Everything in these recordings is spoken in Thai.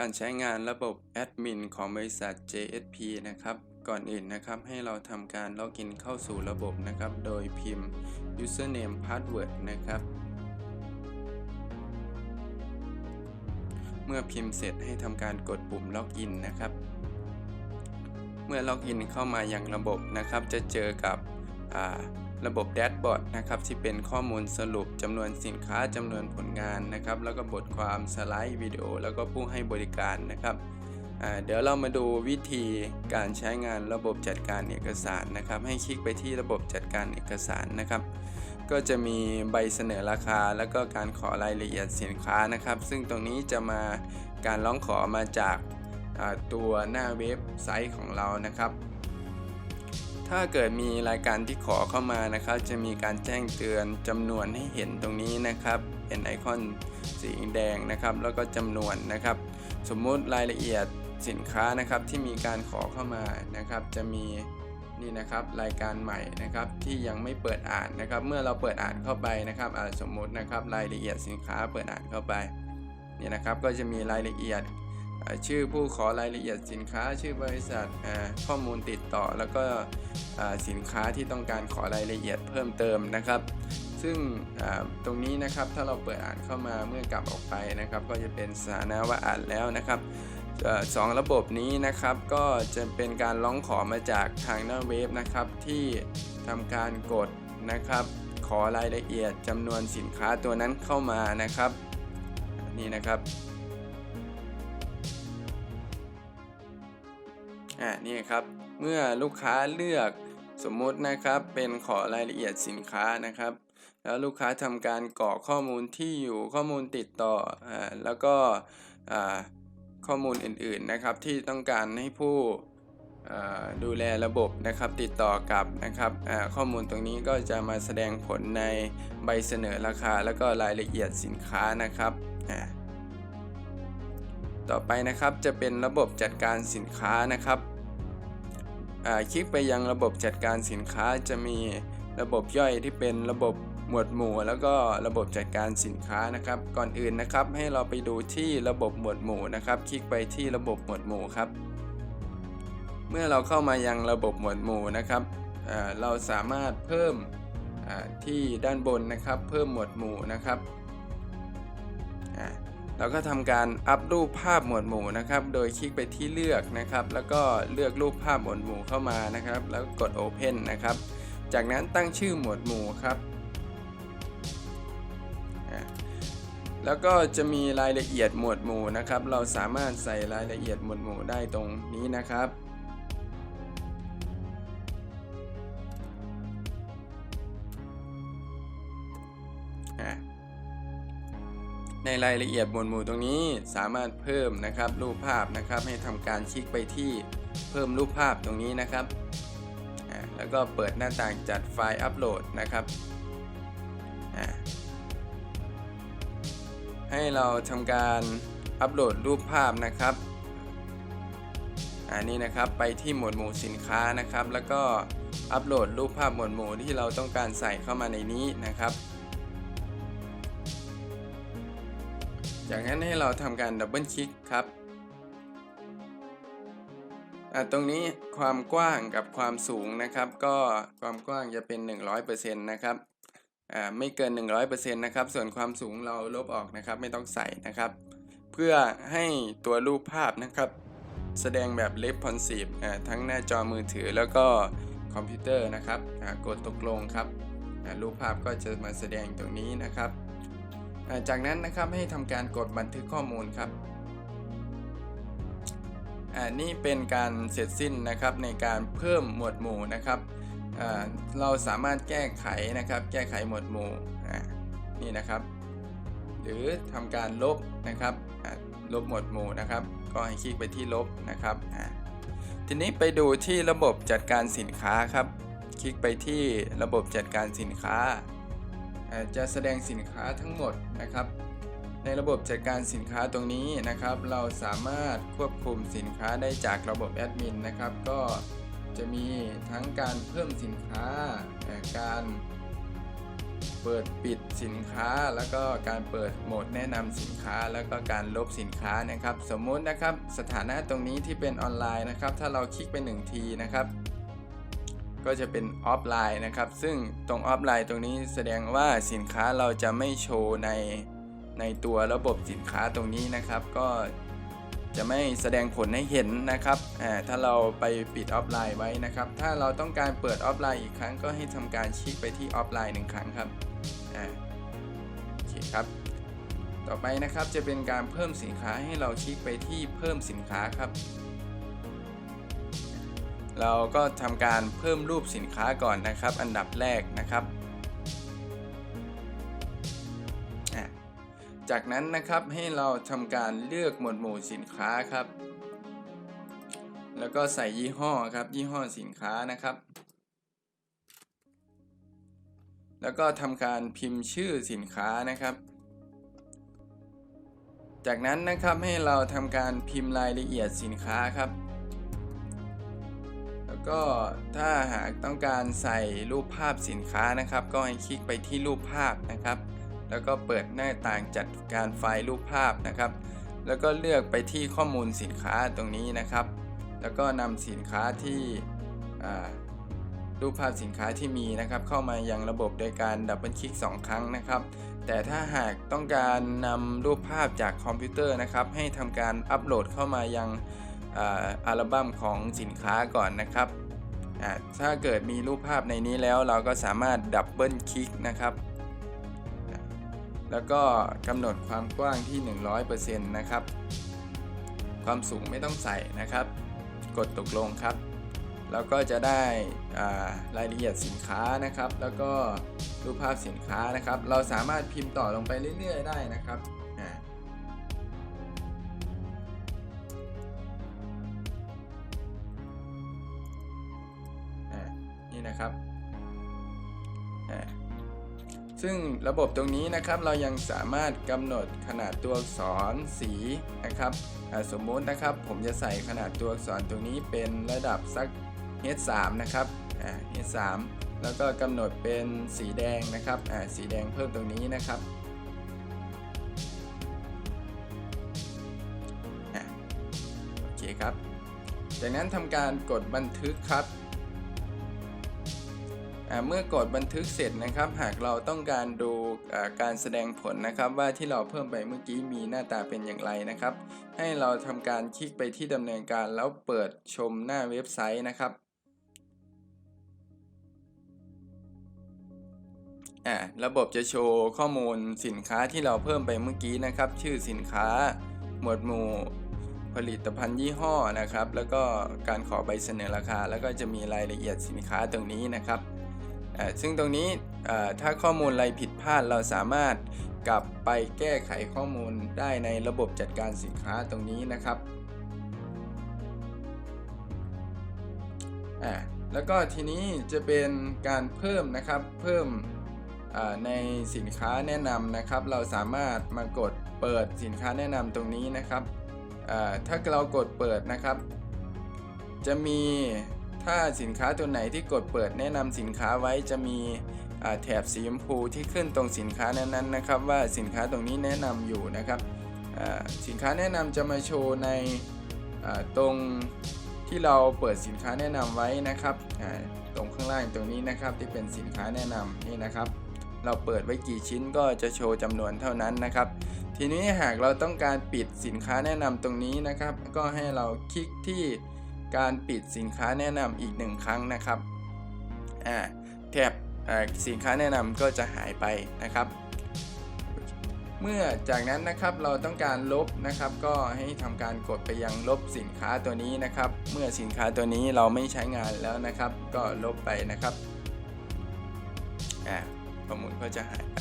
การใช้งานระบบแอดมินของบริษัท JSP นะครับ ก่อนอื่นนะครับให้เราทำการล็อกอินเข้าสู่ระบบนะครับ โดยพิมพ์ username password นะครับ เมื่อพิมพ์เสร็จให้ทำการกดปุ่มล็อกอินนะครับ เมื่อล็อกอินเข้ามาอย่างระบบนะครับ จะเจอกับ ระบบแดชบอร์ดนะครับที่เป็นข้อมูลสรุปจำนวนสินค้าจำนวนผลงานนะครับแล้วก็บทความสไลด์วิดีโอ แล้วก็ผู้ให้บริการนะครับเดี๋ยวเรามาดูวิธีการใช้งานระบบจัดการเอกสารนะครับ ให้คลิกไปที่ระบบจัดการเอกสารนะครับ ก็จะมีใบเสนอราคา แล้วก็การขอรายละเอียดสินค้านะครับ ซึ่งตรงนี้จะมาการร้องขอมาจากตัวหน้าเว็บไซต์ของเรานะครับ ถ้าเกิดมีรายการที่ขอเข้ามานะครับ จะมีการแจ้งเตือนจำนวนให้เห็นตรงนี้นะครับ เป็นไอคอนสีแดงนะครับ แล้วก็จำนวนนะครับ สมมุติรายละเอียดสินค้านะครับที่มีการขอเข้ามานะครับ จะมีนี่นะครับรายการใหม่นะครับที่ยังไม่เปิดอ่านนะครับ เมื่อเราเปิดอ่านเข้าไปนะครับอ่าสมมุตินะครับรายละเอียดสินค้าเปิดอ่านเข้าไปนี่นะครับก็จะมีรายละเอียด ชื่อผู้ขอรายละเอียดสินค้าชื่อบริษัทข้อมูลติดต่อ แล้วก็สินค้าที่ต้องการขอรายละเอียดเพิ่มเติมนะครับ ซึ่งตรงนี้นะครับถ้าเราเปิดอ่านเข้ามาเมื่อกลับออกไปนะครับ ก็จะเป็นสถานะว่าอ่านแล้วนะครับสองระบบนี้นะครับก็จะเป็นการร้องขอมาจากทางหน้าเว็บนะครับที่ทำการกดนะครับ ขอรายละเอียดจำนวนสินค้าตัวนั้นเข้ามานะครับนี่นะครับ อ่านี่ครับ เมื่อลูกค้าเลือกสมมุตินะครับเป็นขอรายละเอียดสินค้านะครับ แล้วลูกค้าทำการกรอกข้อมูลที่อยู่ข้อมูลติดต่ออ่าแล้วก็อ่าข้อมูลอื่นๆนะครับที่ต้องการให้ผู้อ่าดูแลระบบนะครับติดต่อกับนะครับอ่าข้อมูลตรงนี้ก็จะมาแสดงผลในใบเสนอราคา แล้วก็รายละเอียดสินค้านะครับอ่า ต่อไปนะครับจะเป็นระบบจัดการสินค้านะครับคลิกไปยังระบบจัดการสินค้าจะมีระบบย่อยที่เป็นระบบหมวดหมู่ แล้วก็ระบบจัดการสินค้านะครับ ก่อนอื่นนะครับให้เราไปดูที่ระบบหมวดหมู่นะครับ คลิกไปที่ระบบหมวดหมู่ครับ เมื่อเราเข้ามายังระบบหมวดหมู่นะครับเราสามารถเพิ่มที่ด้านบนนะครับ เพิ่มหมวดหมู่นะครับ เราก็ทำการอัพรูปภาพหมวดหมู่นะครับ โดยคลิกไปที่เลือกนะครับ แล้วก็เลือกรูปภาพหมวดหมู่เข้ามานะครับ แล้วกด Open นะครับ จากนั้นตั้งชื่อหมวดหมู่ครับ แล้วก็จะมีรายละเอียดหมวดหมู่นะครับ เราสามารถใส่รายละเอียดหมวดหมู่ได้ตรงนี้นะครับ รายละเอียดหมวดหมู่ตรงนี้สามารถเพิ่มนะครับรูปภาพนะครับ ให้ทำการคลิกไปที่เพิ่มรูปภาพตรงนี้นะครับ แล้วก็เปิดหน้าต่างจัดไฟล์อัปโหลดนะครับ ให้เราทำการอัปโหลดรูปภาพนะครับอันนี้นะครับไปที่หมวดหมู่สินค้านะครับ แล้วก็อัปโหลดรูปภาพหมวดหมู่ที่เราต้องการใส่เข้ามาในนี้นะครับ จากนั้นให้เราทำการดับเบิลคลิกครับตรงนี้ความกว้างกับความสูงนะครับ ก็ความกว้างจะเป็น 100%นะครับไม่เกิน 100%นะครับส่วนความสูงเราลบออกนะครับไม่ต้องใส่นะครับ เพื่อให้ตัวรูปภาพนะครับ แสดงแบบ responsive ทั้งหน้าจอมือถือแล้วก็คอมพิวเตอร์นะครับกดตกลงครับรูปภาพก็จะมาแสดงตรงนี้นะครับ จากนั้นนะครับให้ทำการกดบันทึกข้อมูลครับนี่เป็นการเสร็จสิ้นนะครับในการเพิ่มหมวดหมู่นะครับเราสามารถแก้ไขนะครับ แก้ไขหมวดหมู่นี่นะครับ หรือทำการลบนะครับลบหมวดหมู่นะครับ ก็ให้คลิกไปที่ลบนะครับทีนี้ไปดูที่ระบบจัดการสินค้าครับ คลิกไปที่ระบบจัดการสินค้า จะแสดงสินค้าทั้งหมดนะครับ ในระบบจัดการสินค้าตรงนี้นะครับ เราสามารถควบคุมสินค้าได้จากระบบแอดมินนะครับ ก็จะมีทั้งการเพิ่มสินค้าการเปิดปิดสินค้าแล้วก็การเปิดโหมดแนะนำสินค้าแล้วก็การลบสินค้านะครับ สมมุตินะครับสถานะตรงนี้ที่เป็นออนไลน์นะครับ ถ้าเราคลิกไปหนึ่งทีนะครับ ก็จะเป็นออฟไลน์นะครับ ซึ่งตรงออฟไลน์ตรงนี้แสดงว่าสินค้าเราจะไม่โชว์ในในตัวระบบสินค้าตรงนี้นะครับ ก็จะไม่แสดงผลให้เห็นนะครับถ้าเราไปปิดออฟไลน์ไว้นะครับ ถ้าเราต้องการเปิดออฟไลน์อีกครั้ง ก็ให้ทำการคลิกไปที่ออฟไลน์หนึ่งครั้งครับโอเคครับต่อไปนะครับจะเป็นการเพิ่มสินค้าให้เราคลิกไปที่เพิ่มสินค้าครับ เราก็ทำการเพิ่มรูปสินค้าก่อนนะครับ อันดับแรกนะครับ จากนั้นนะครับให้เราทำการเลือกหมวดหมู่สินค้าครับ แล้วก็ใส่ยี่ห้อครับยี่ห้อสินค้านะครับ แล้วก็ทำการพิมพ์ชื่อสินค้านะครับจากนั้นนะครับให้เราทำการพิมพ์รายละเอียดสินค้าครับ ก็ถ้าหากต้องการใส่รูปภาพสินค้านะครับ ก็ให้คลิกไปที่รูปภาพนะครับ แล้วก็เปิดหน้าต่างจัดการไฟล์รูปภาพนะครับ แล้วก็เลือกไปที่ข้อมูลสินค้าตรงนี้นะครับ แล้วก็นำสินค้าที่รูปภาพสินค้าที่มีนะครับ เข้ามายังระบบโดยการดับเบิลคลิก2ครั้งนะครับ แต่ถ้าหากต้องการนำรูปภาพจากคอมพิวเตอร์นะครับ ให้ทำการอัปโหลดเข้ามายัง อัลบั้มของสินค้าก่อนนะครับถ้าเกิดมีรูปภาพในนี้แล้วเราก็สามารถดับเบิลคลิกนะครับ แล้วก็กำหนดความกว้างที่ 100%นะครับ ความสูงไม่ต้องใส่นะครับ กดตกลงครับ แล้วก็จะได้รายละเอียดสินค้านะครับ แล้วก็รูปภาพสินค้านะครับ เราสามารถพิมพ์ต่อลงไปเรื่อย ๆ ได้นะครับ นะครับ ซึ่งระบบตรงนี้นะครับเรายังสามารถกำหนดขนาดตัวอักษรสีนะครับสมมุตินะครับผมจะใส่ขนาดตัวอักษรตรงนี้เป็นระดับสัก H3 นะครับ H3 แล้วก็กำหนดเป็นสีแดงนะครับสีแดงเพิ่มตรงนี้นะครับโอเคครับ จากนั้นทำการกดบันทึกครับ เมื่อกดบันทึกเสร็จนะครับ หากเราต้องการดูการแสดงผลนะครับ ว่าที่เราเพิ่มไปเมื่อกี้มีหน้าตาเป็นอย่างไรนะครับ ให้เราทำการคลิกไปที่ดำเนินการแล้วเปิดชมหน้าเว็บไซต์นะครับ่าระบบจะโชว์ข้อมูลสินค้าที่เราเพิ่มไปเมื่อกี้นะครับ ชื่อสินค้า หมวดหมู่ผลิตภัณฑ์ยี่ห้อนะครับ แล้วก็การขอใบเสนอราคา แล้วก็จะมีรายละเอียดสินค้าตรงนี้นะครับ ซึ่งตรงนี้ถ้าข้อมูลอะไรผิดพลาดเราสามารถกลับไปแก้ไขข้อมูลได้ในระบบจัดการสินค้าตรงนี้นะครับอ่าแล้วก็ทีนี้จะเป็นการเพิ่มนะครับเพิ่มในสินค้าแนะนำนะครับ เราสามารถมากดเปิดสินค้าแนะนำตรงนี้นะครับถ้าเรากดเปิดนะครับ จะมี ถ้าสินค้าตัวไหนที่กดเปิดแนะนำสินค้าไว้จะมีแถบสีชมพูที่ขึ้นตรงสินค้านั้นๆนะครับ ว่าสินค้าตรงนี้แนะนำอยู่นะครับสินค้าแนะนำจะมาโชว์ในตรงที่เราเปิดสินค้าแนะนำไว้นะครับตรงข้างล่างตรงนี้นะครับที่เป็นสินค้าแนะนำนี่นะครับ เราเปิดไว้กี่ชิ้นก็จะโชว์จำนวนเท่านั้นนะครับ ทีนี้หากเราต้องการปิดสินค้าแนะนำตรงนี้นะครับ ก็ให้เราคลิกที่ การปิดสินค้าแนะนำอีกหนึ่งครั้งนะครับอ่าแถบสินค้าแนะนำก็จะหายไปนะครับ เมื่อจากนั้นนะครับเราต้องการลบนะครับ ก็ให้ทำการกดไปยังลบสินค้าตัวนี้นะครับ เมื่อสินค้าตัวนี้เราไม่ใช้งานแล้วนะครับ ก็ลบไปนะครับอ่าข้อมูลก็จะหายไป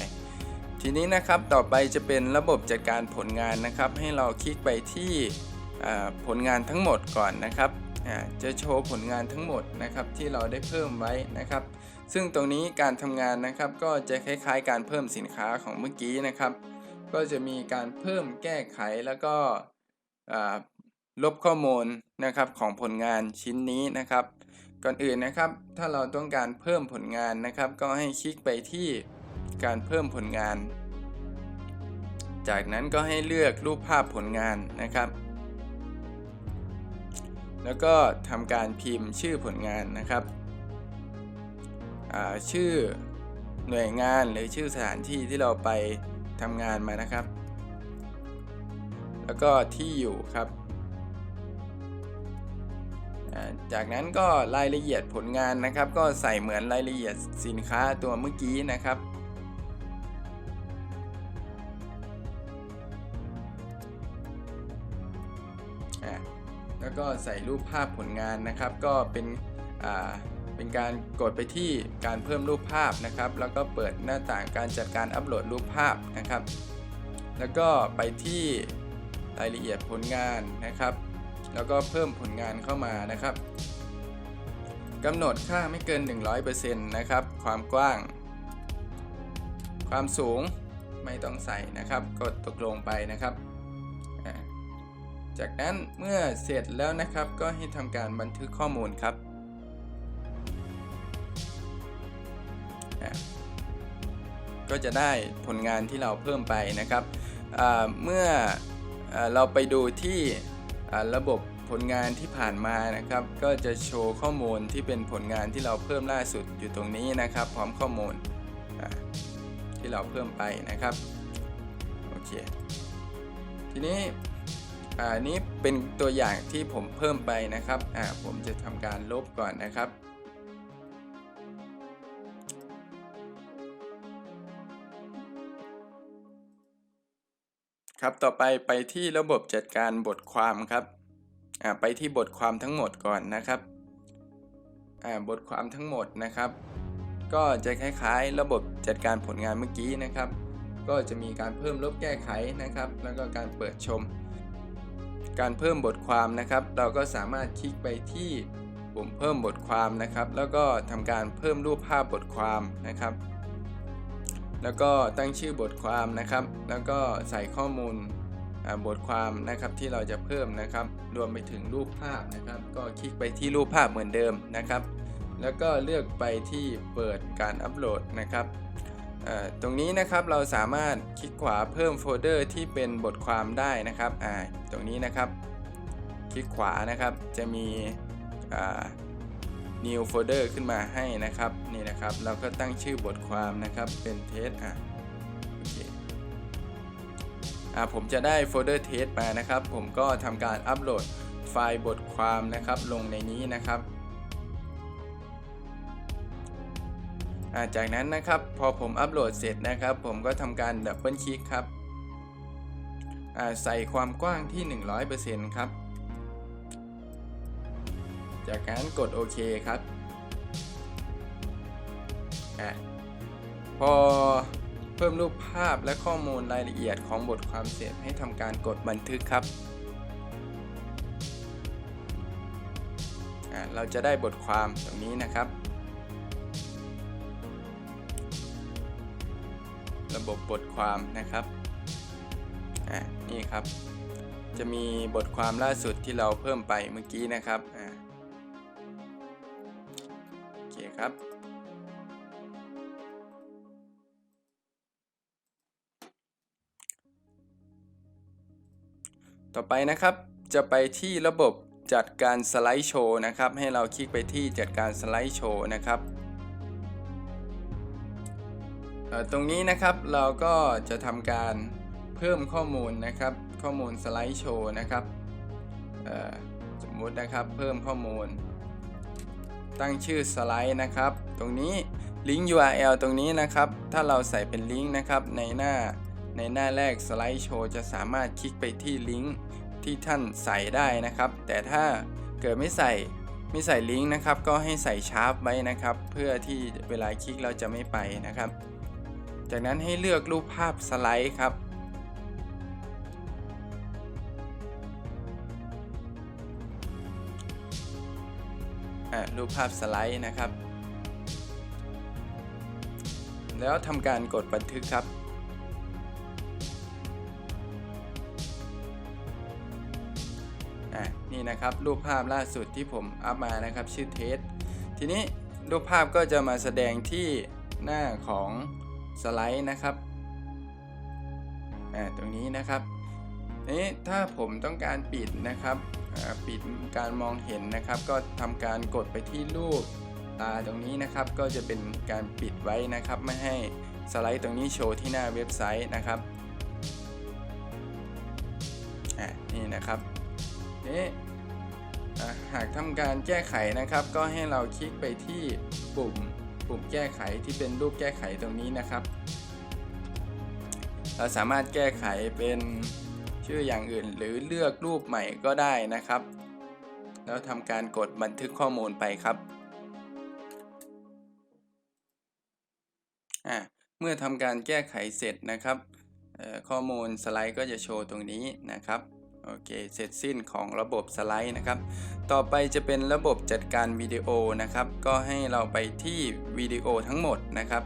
ทีนี้นะครับต่อไปจะเป็นระบบจัดการผลงานนะครับ ให้เราคลิกไปที่ผลงานทั้งหมดก่อนนะครับ จะโชว์ผลงานทั้งหมดนะครับที่เราได้เพิ่มไว้นะครับ ซึ่งตรงนี้การทำงานนะครับก็จะคล้ายๆ การเพิ่มสินค้าของเมื่อกี้นะครับ ก็จะมีการเพิ่มแก้ไขแล้วก็ลบข้อมูลนะครับของผลงานชิ้นนี้นะครับ ก่อนอื่นนะครับ ถ้าเราต้องการเพิ่มผลงานนะครับ ก็ให้คลิกไปที่การเพิ่มผลงาน จากนั้นก็ให้เลือกรูปภาพผลงานนะครับ แล้วก็ทำการพิมพ์ชื่อผลงานนะครับ ชื่อหน่วยงานหรือชื่อสถานที่ที่เราไปทำงานมานะครับ แล้วก็ที่อยู่ครับ จากนั้นก็รายละเอียดผลงานนะครับ ก็ใส่เหมือนรายละเอียดสินค้าตัวเมื่อกี้นะครับ ก็ใส่รูปภาพผลงานนะครับ ก็เป็นเป็นการกดไปที่การเพิ่มรูปภาพนะครับ แล้วก็เปิดหน้าต่างการจัดการอัปโหลดรูปภาพนะครับ แล้วก็ไปที่รายละเอียดผลงานนะครับ แล้วก็เพิ่มผลงานเข้ามานะครับกำหนดค่าไม่เกิน 100%นะครับ ความกว้าง ความสูงไม่ต้องใส่นะครับ กดตกลงไปนะครับ จากนั้นเมื่อเสร็จแล้วนะครับก็ให้ทำการบันทึกข้อมูลครับก็จะได้ผลงานที่เราเพิ่มไปนะครับ เมื่ออเราไปดูที่ระบบผลงานที่ผ่านมานะครับ ก็จะโชว์ข้อมูลที่เป็นผลงานที่เราเพิ่มล่าสุดอยู่ตรงนี้นะครับ พร้อมข้อมูลที่เราเพิ่มไปนะครับ โอเค ทีนี้ อ่านี้เป็นตัวอย่างที่ผมเพิ่มไปนะครับอ่าผมจะทำการลบก่อนนะครับครับต่อไปไปที่ระบบจัดการบทความครับไปที่บทความทั้งหมดก่อนนะครับบทความทั้งหมดนะครับ ก็จะคล้ายๆ ระบบจัดการผลงานเมื่อกี้นะครับ ก็จะมีการเพิ่มลบแก้ไขนะครับ แล้วก็การเปิดชม การเพิ่มบทความนะครับ เราก็สามารถคลิกไปที่ปุ่มเพิ่มบทความนะครับ แล้วก็ทำการเพิ่มรูปภาพบทความนะครับ แล้วก็ตั้งชื่อบทความนะครับ แล้วก็ใส่ข้อมูลบทความนะครับที่เราจะเพิ่มนะครับ รวมไปถึงรูปภาพนะครับ ก็คลิกไปที่รูปภาพเหมือนเดิมนะครับ แล้วก็เลือกไปที่เปิดการอัปโหลดนะครับ ตรงนี้นะครับเราสามารถคลิกขวาเพิ่มโฟลเดอร์ที่เป็นบทความได้นะครับตรงนี้นะครับ คลิกขวานะครับจะมี new folder ขึ้นมาให้นะครับนี่นะครับ เราก็ตั้งชื่อบทความนะครับเป็นเทสอะโอเคอ่าผมจะได้โฟลเดอร์เทสมานะครับ ผมก็ทำการอัปโหลดไฟล์บทความนะครับลงในนี้นะครับ จากนั้นนะครับพอผมอัปโหลดเสร็จนะครับ ผมก็ทำการดับเบิลคลิกครับใส่ความกว้างที่ 100%ครับ จากนั้นกดโอเคครับอพอเพิ่มรูปภาพและข้อมูลรายละเอียดของบทความเสร็จให้ทำการกดบันทึกครับ เราจะได้บทความตรงนี้นะครับ บบบทความนะครับอ่านี่ครับ จะมีบทความล่าสุดที่เราเพิ่มไปเมื่อกี้นะครับอ่าโอเคครับต่อไปนะครับจะไปที่ระบบจัดการสไลด์โชว์นะครับ ให้เราคลิกไปที่จัดการสไลด์โชว์นะครับ ตรงนี้นะครับเราก็จะทำการเพิ่มข้อมูลนะครับ ข้อมูลสไลด์โชว์นะครับสมมุตินะครับเพิ่มข้อมูล ตั้งชื่อสไลด์นะครับ ตรงนี้ลิงก์ URL ตรงนี้นะครับ ถ้าเราใส่เป็นลิงก์นะครับในหน้าในหน้าแรกสไลด์โชว์จะสามารถคลิกไปที่ลิงก์ที่ท่านใส่ได้นะครับ แต่ถ้าเกิดไม่ใส่ไม่ใส่ลิงก์นะครับ ก็ให้ใส่ชาร์ปไว้นะครับ เพื่อที่เวลาคลิกเราจะไม่ไปนะครับ จากนั้นให้เลือกรูปภาพสไลด์ครับอะรูปภาพสไลด์นะครับ แล้วทำการกดบันทึกครับอะนี่นะครับรูปภาพล่าสุดที่ผมอัพมานะครับชื่อเทสทีนี้รูปภาพก็จะมาแสดงที่หน้าของ สไลด์นะครับตรงนี้นะครับนี้ถ้าผมต้องการปิดนะครับปิดการมองเห็นนะครับ ก็ทำการกดไปที่รูปตาตรงนี้นะครับ ก็จะเป็นการปิดไว้นะครับ ไม่ให้สไลด์ตรงนี้โชว์ที่หน้าเว็บไซต์นะครับนี่นะครับนี้หากทำการแก้ไขนะครับ ก็ให้เราคลิกไปที่ปุ่ม ปุ่มแก้ไขที่เป็นรูปแก้ไขตรงนี้นะครับ เราสามารถแก้ไขเป็นชื่ออย่างอื่นหรือเลือกรูปใหม่ก็ได้นะครับ แล้วทำการกดบันทึกข้อมูลไปครับเมื่อทำการแก้ไขเสร็จนะครับข้อมูลสไลด์ก็จะโชว์ตรงนี้นะครับ โอเค เสร็จสิ้นของระบบสไลด์นะครับ ต่อไปจะเป็นระบบจัดการวิดีโอนะครับ ก็ให้เราไปที่วิดีโอทั้งหมดนะครับ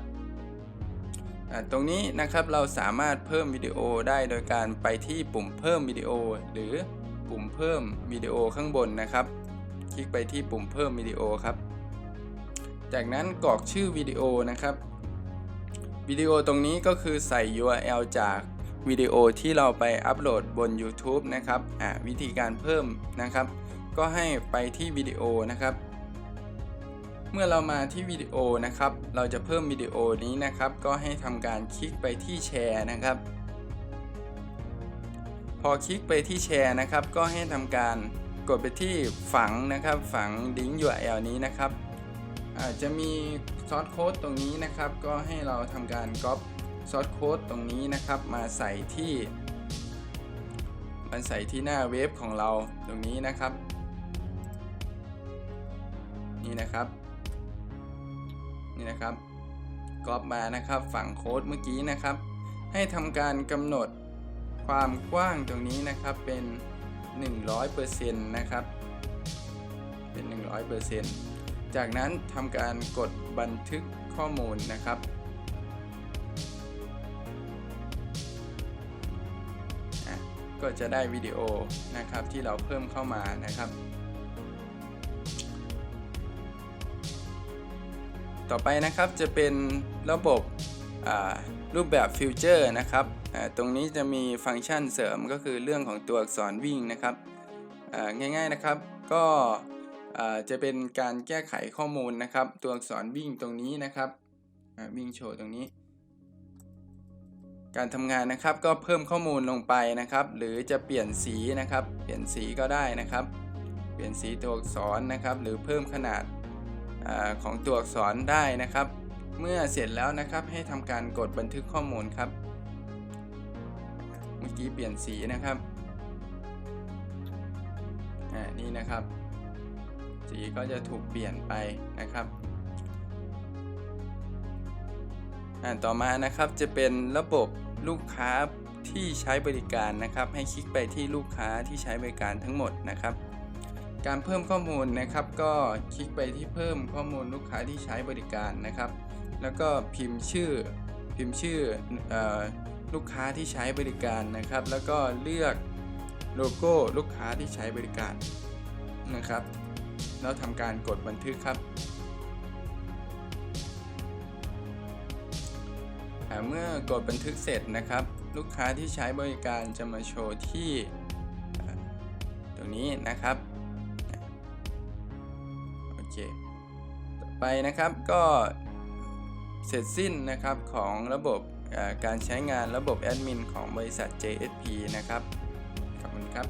ตรงนี้นะครับเราสามารถเพิ่มวิดีโอได้โดยการไปที่ปุ่มเพิ่มวิดีโอ หรือปุ่มเพิ่มวิดีโอข้างบนนะครับ คลิกไปที่ปุ่มเพิ่มวิดีโอครับ จากนั้นกรอกชื่อวิดีโอนะครับ วิดีโอตรงนี้ก็คือใส่ URL จาก วิดีโอที่เราไปอัปโหลดบน YouTube นะครับวิธีการเพิ่มนะครับ ก็ให้ไปที่วิดีโอนะครับ เมื่อเรามาที่วิดีโอนะครับ เราจะเพิ่มวิดีโอนี้นะครับ ก็ให้ทำการคลิกไปที่แชร์นะครับ พอคลิกไปที่แชร์นะครับ ก็ให้ทำการกดไปที่ฝังนะครับ ฝังลิง URL นี้นะครับอาจจะมีซอสโค้ดตรงนี้นะครับ ก็ให้เราทำการก๊อป ซอสโค้ดตรงนี้นะครับมาใส่ที่มันใส่ที่หน้าเว็บของเราตรงนี้นะครับ นี่นะครับ นี่นะครับก๊อปมานะครับฝั่งโค้ดเมื่อกี้นะครับ ให้ทำการกำหนดความกว้างตรงนี้นะครับเป็น 100%นะครับ เป็น 100%จากนั้นทำการกดบันทึกข้อมูลนะครับ ก็จะได้วิดีโอนะครับที่เราเพิ่มเข้ามานะครับ ต่อไปนะครับจะเป็นระบบรูปแบบฟิวเจอร์นะครับตรงนี้จะมีฟังก์ชันเสริมก็คือเรื่องของตัวอักษรวิ่งนะครับง่ายๆนะครับก็จะเป็นการแก้ไขข้อมูลนะครับ ตัวอักษรวิ่งตรงนี้นะครับวิ่งโชว์ตรงนี้ การทำงานนะครับก็เพิ่มข้อมูลลงไปนะครับ หรือจะเปลี่ยนสีนะครับ เปลี่ยนสีก็ได้นะครับ เปลี่ยนสีตัวอักษรนะครับ หรือเพิ่มขนาดอของตัวอักษรได้นะครับ เมื่อเสร็จแล้วนะครับให้ทำการกดบันทึกข้อมูลครับ เมื่อกี้เปลี่ยนสีนะครับอ่านี่นะครับ สีก็จะถูกเปลี่ยนไปนะครับ อ่าต่อมานะครับจะเป็นระบบลูกค้าที่ใช้บริการนะครับ ให้คลิกไปที่ลูกค้าที่ใช้บริการทั้งหมดนะครับ การเพิ่มข้อมูลนะครับ ก็คลิกไปที่เพิ่มข้อมูลลูกค้าที่ใช้บริการนะครับ แล้วก็พิมพ์ชื่อพิมพ์ชื่อเออลูกค้าที่ใช้บริการนะครับ แล้วก็เลือกโลโก้ลูกค้าที่ใช้บริการนะครับ แล้วทำการกดบันทึกครับ เมื่อกดบันทึกเสร็จนะครับ ลูกค้าที่ใช้บริการจะมาโชว์ที่ตรงนี้นะครับโอเคต่อไปนะครับก็เสร็จสิ้นนะครับของระบบการใช้งานระบบแอดมินของบริษัท JSP นะครับ ขอบคุณครับ